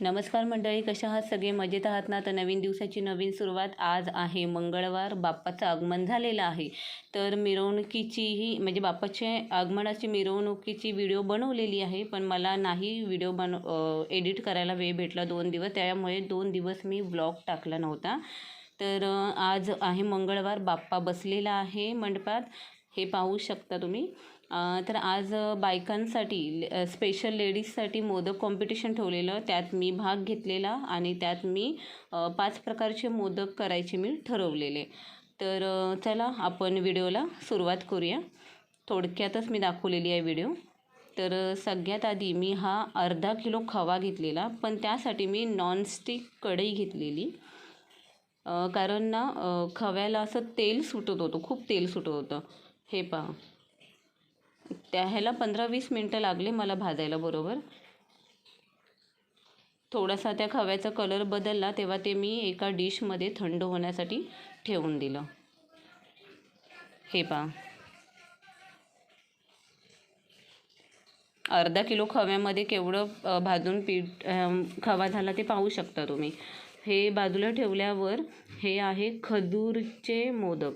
नमस्कार मंडळी कशा आहात? सगळे मजेत आहात ना? तर नवीन दिवसाची नवीन सुरुवात आज आहे. मंगळवार बाप्पाचं आगमन झालेलं आहे. तर मिरवणुकीचीही म्हणजे बाप्पाच्या आगमनाची मिरवणुकीची व्हिडिओ बनवलेली आहे पण मला नाही व्हिडिओ बन एडिट करायला वेळ भेटला दोन दिवस. त्यामुळे दोन दिवस मी ब्लॉग टाकला नव्हता. तर आज आहे मंगळवार बाप्पा बसलेला आहे मंडपात. हे पाहू शकता तुम्ही. तर आज बायकांसाठी स्पेशल लेडीजसाठी मोदक कॉम्पिटिशन ठेवलेलं त्यात मी भाग घेतलेला आणि त्यात मी पाच प्रकारचे मोदक करायचे मी ठरवलेले. तर चला आपण व्हिडिओला सुरुवात करूया. थोडक्यातच मी दाखवलेली आहे व्हिडिओ. तर सगळ्यात आधी मी हा अर्धा किलो खवा घेतलेला पण त्यासाठी मी नॉनस्टिक कढई घेतलेली. कारण ना खव्याला असं तेल सुटत होतं खूप तेल सुटत होतं. हे पहा. त्या ह्याला पंधरा वीस मिनटं लागले मला भाजायला बरोबर? थोडासा त्या खव्याचा कलर बदलला तेव्हा ते मी एका डिशमध्ये थंड होण्यासाठी ठेवून दिलं. हे पहा. अर्धा किलो खव्यामध्ये केवढं भाजून पीठ खवा झाला ते पाहू शकता तुम्ही. हे बाजूला ठेवल्यावर हे आहे खजूरचे मोदक.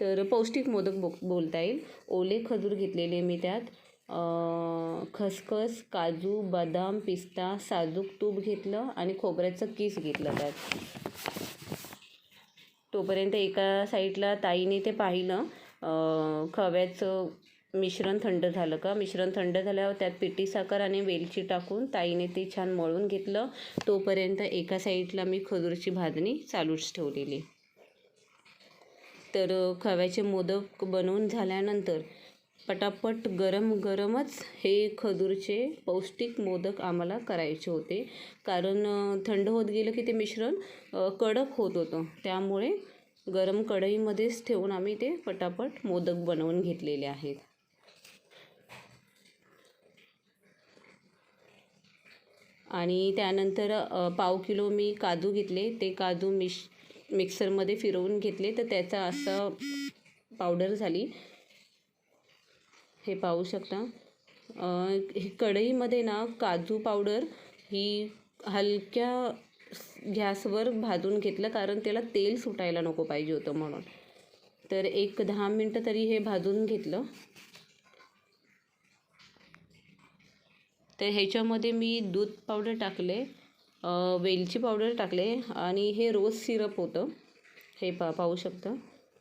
तर पौष्टिक मोदक बो बोलता येईल. ओले खजूर घेतलेले मी त्यात. खसखस काजू बदाम पिस्ता साजूक तूप घेतलं आणि खोबऱ्याचं किस घेतलं त्यात. तोपर्यंत एका साईडला ताईने ते पाहिलं. खव्याचं मिश्रण थंड झालं का? मिश्रण थंड झाल्यावर त्यात पिठी साखर आणि वेलची टाकून ताईने ते छान मळून घेतलं. तोपर्यंत एका साईडला मी खजूरची भाजणी चालूच ठेवलेली. तर खव्याचे मोदक बनवून झाल्यानंतर पटापट गरम गरमच हे खजूरचे पौष्टिक मोदक आम्हाला करायचे होते. कारण थंड होत गेलं की ते मिश्रण कडक होत होतं. त्यामुळे गरम कढईमध्येच ठेवून आम्ही ते पटापट मोदक बनवून घेतलेले आहेत. आणि त्यानंतर पाव किलो मी काजू घेतले. ते काजू मिश मिक्सरमध्ये फिरवून घेतले तर त्याचा असं पावडर झाली. हे पाहू शकता. कढईमध्ये ना काजू पावडर ही हलक्या गॅसवर भाजून घेतलं कारण त्याला तेल सुटायला नको पाहिजे होतं म्हणून. तर एक दहा मिनटं तरी हे भाजून घेतलं. तर ह्याच्यामध्ये मी दूध पावडर टाकले. वेलची पावडर टाकले आणि हे रोज सिरप होतं. हे पा पाहू शकता.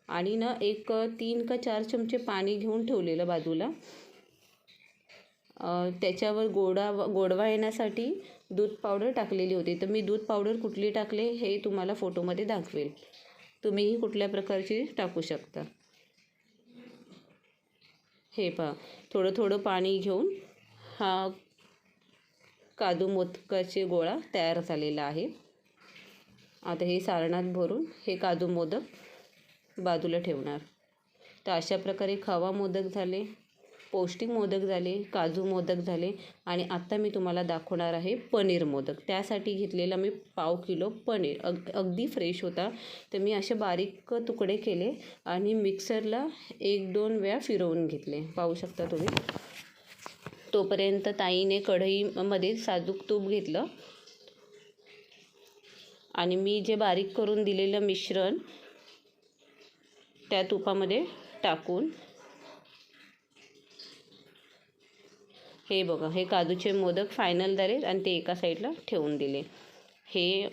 आणि ना एक तीन का चार चमचे पाणी घेऊन ठेवलेलं बाजूला. त्याच्यावर गोडा गोडवा येण्यासाठी दूध पावडर टाकलेली होती. तर मी दूध पावडर कुठली टाकले हे तुम्हाला फोटोमध्ये दाखवेल. तुम्हीही कुठल्या प्रकारची टाकू शकता. हे पहा थोडं थोडं पाणी घेऊन हा काजू मोदकाचे गोळा तयार झालेला आहे. आता हे सारणात भरून हे काजू मोदक बाजूला ठेवणार. तर अशा प्रकारे खवा मोदक झाले पौष्टिक मोदक झाले काजू मोदक झाले आणि आत्ता मी तुम्हाला दाखवणार आहे पनीर मोदक. त्यासाठी घेतलेला मी पाव किलो पनीर. अग अगदी फ्रेश होता. तर मी असे बारीक तुकडे केले आणि मिक्सरला एक दोन वेळा फिरवून घेतले. पाहू शकता तुम्ही. तोपर्यंत ताईने कढईमध्ये साजूक तूप घेतलं. आणि मी जे बारीक करून दिलेलं मिश्रण त्या तुपामध्ये टाकून हे बघा हे काजूचे मोदक फायनल झाले आणि ते एका साईडला ठेवून दिले. हे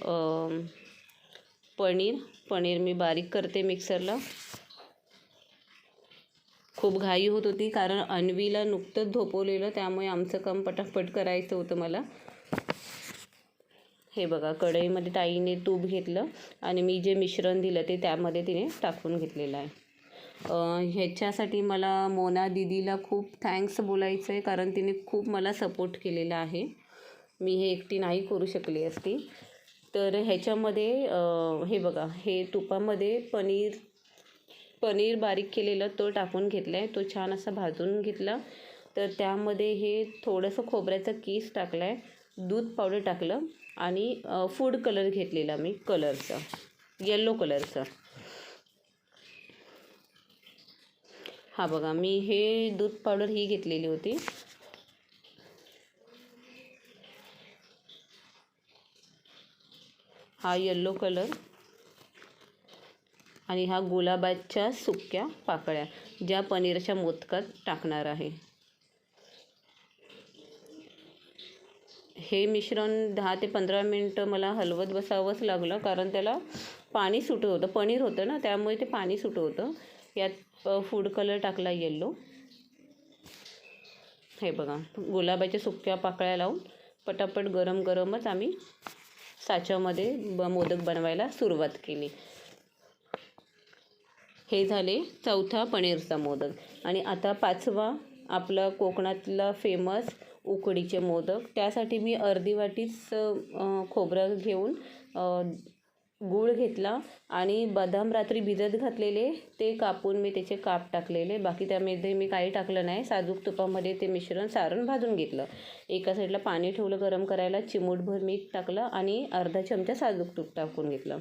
पनीर पनीर मी बारीक करते मिक्सरला खूप घाई होत होती कारण अन्वीला नुकतंच झोपवलेलं त्यामुळे आमचं काम पटापट करायचं होतं मला. हे बघा कढईमध्ये ताईने तूप घेतलं आणि मी जे मिश्रण दिलं ते त्यामध्ये तिने टाकून घेतलेलं आहे. ह्याच्यासाठी मला मोना दीदीला खूप थँक्स बोलायचं आहे कारण तिने खूप मला सपोर्ट केलेला आहे. मी हे एकटी नाही करू शकली असती. तर ह्याच्यामध्ये हे बघा हे तुपामध्ये पनीर पनीर बारीक केलेलं तो टाकून घेतला आहे तो छान असा भाजून घेतला. तर त्यामध्ये हे थोडंसं खोबऱ्याचं कीस टाकलं आहे दूध पावडर टाकलं आणि फूड कलर घेतलेला मी कलरचा येल्लो कलरचा हा बघा मी हे दूध पावडर ही घेतलेली होती. हा येल्लो कलर आणि हा गुलाबाच्या सुक्या पाकळ्या ज्या पनीरच्या मोदकात टाकणार आहे. हे मिश्रण दहा ते पंधरा मिनटं मला हलवत बसावंच लागलं कारण त्याला पाणी सुटं होतं. पनीर होतं ना त्यामुळे ते पाणी सुटं होतं. यात फूड कलर टाकला येल्लो हे बघा गुलाबाच्या सुक्या पाकळ्या लावून पटापट गरम गरमच आम्ही साच्यामध्ये ब मोदक बनवायला सुरुवात केली. हे झाले चौथा पनीरचा मोदक आणि आता पाचवा आपला कोकणातला फेमस उकडीचे मोदक. त्यासाठी मी अर्धी वाटीच खोबरं घेऊन गूळ घेतला आणि बदाम रात्री भिजत घातलेले ते कापून मी त्याचे काप टाकलेले. बाकी त्यामध्ये मी काही टाकलं नाही. साजूक तुपामध्ये ते मिश्रण सारण भाजून घेतलं. एका साईडला पाणी ठेवलं गरम करायला चिमूटभर मीठ टाकलं आणि अर्धा चमचा साजूक तूप टाकून घेतलं.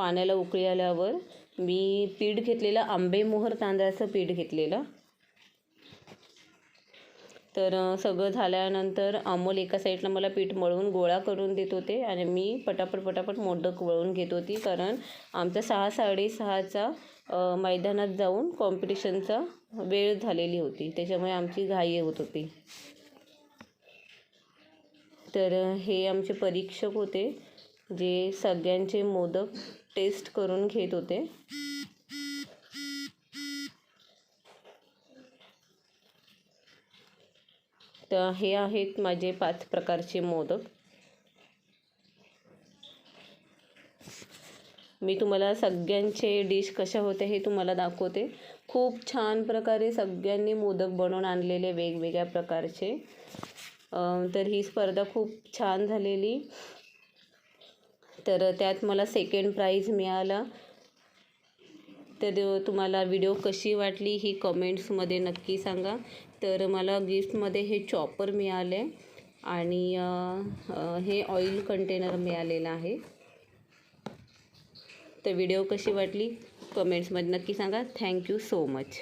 पाण्याला उकळी आल्यावर मी पीठ घेतलेलं आंबेमोहर तांदळाचं पीठ घेतलेलं. तर सगळं झाल्यानंतर अमोल एका साईडला मला पीठ मळून गोळा करून देत होते आणि मी पटापट पटापट मोदक वळून घेत होती. कारण आमचा सहा साडेसहाचा मैदानात जाऊन कॉम्पिटिशनचा वेळ झालेली होती. त्याच्यामुळे आमची घाई होत होती. तर हे आमचे परीक्षक होते. जे सगळ्यांचे मोदक टेस्ट करून घेत होते. तर हे आहेत माझे पाच प्रकारचे मोदक. मी तुम्हाला सगळ्यांचे डिश कशा होत्या हे तुम्हाला दाखवते. खूप छान प्रकारे सगळ्यांनी मोदक बनवून आणलेले वेगवेगळ्या प्रकारचे. तर ही स्पर्धा खूप छान झालेली. तर त्यात मला सेकंड प्राईज मिळाला. तर तुम्हाला व्हिडिओ कशी वाटली ही कमेंट्समध्ये नक्की सांगा. तर मला गिफ्टमध्ये हे चॉपर मिळाले आणि हे ऑइल कंटेनर मिळालेलं आहे. तर व्हिडिओ कशी वाटली? कमेंट्समध्ये नक्की सांगा. Thank you so much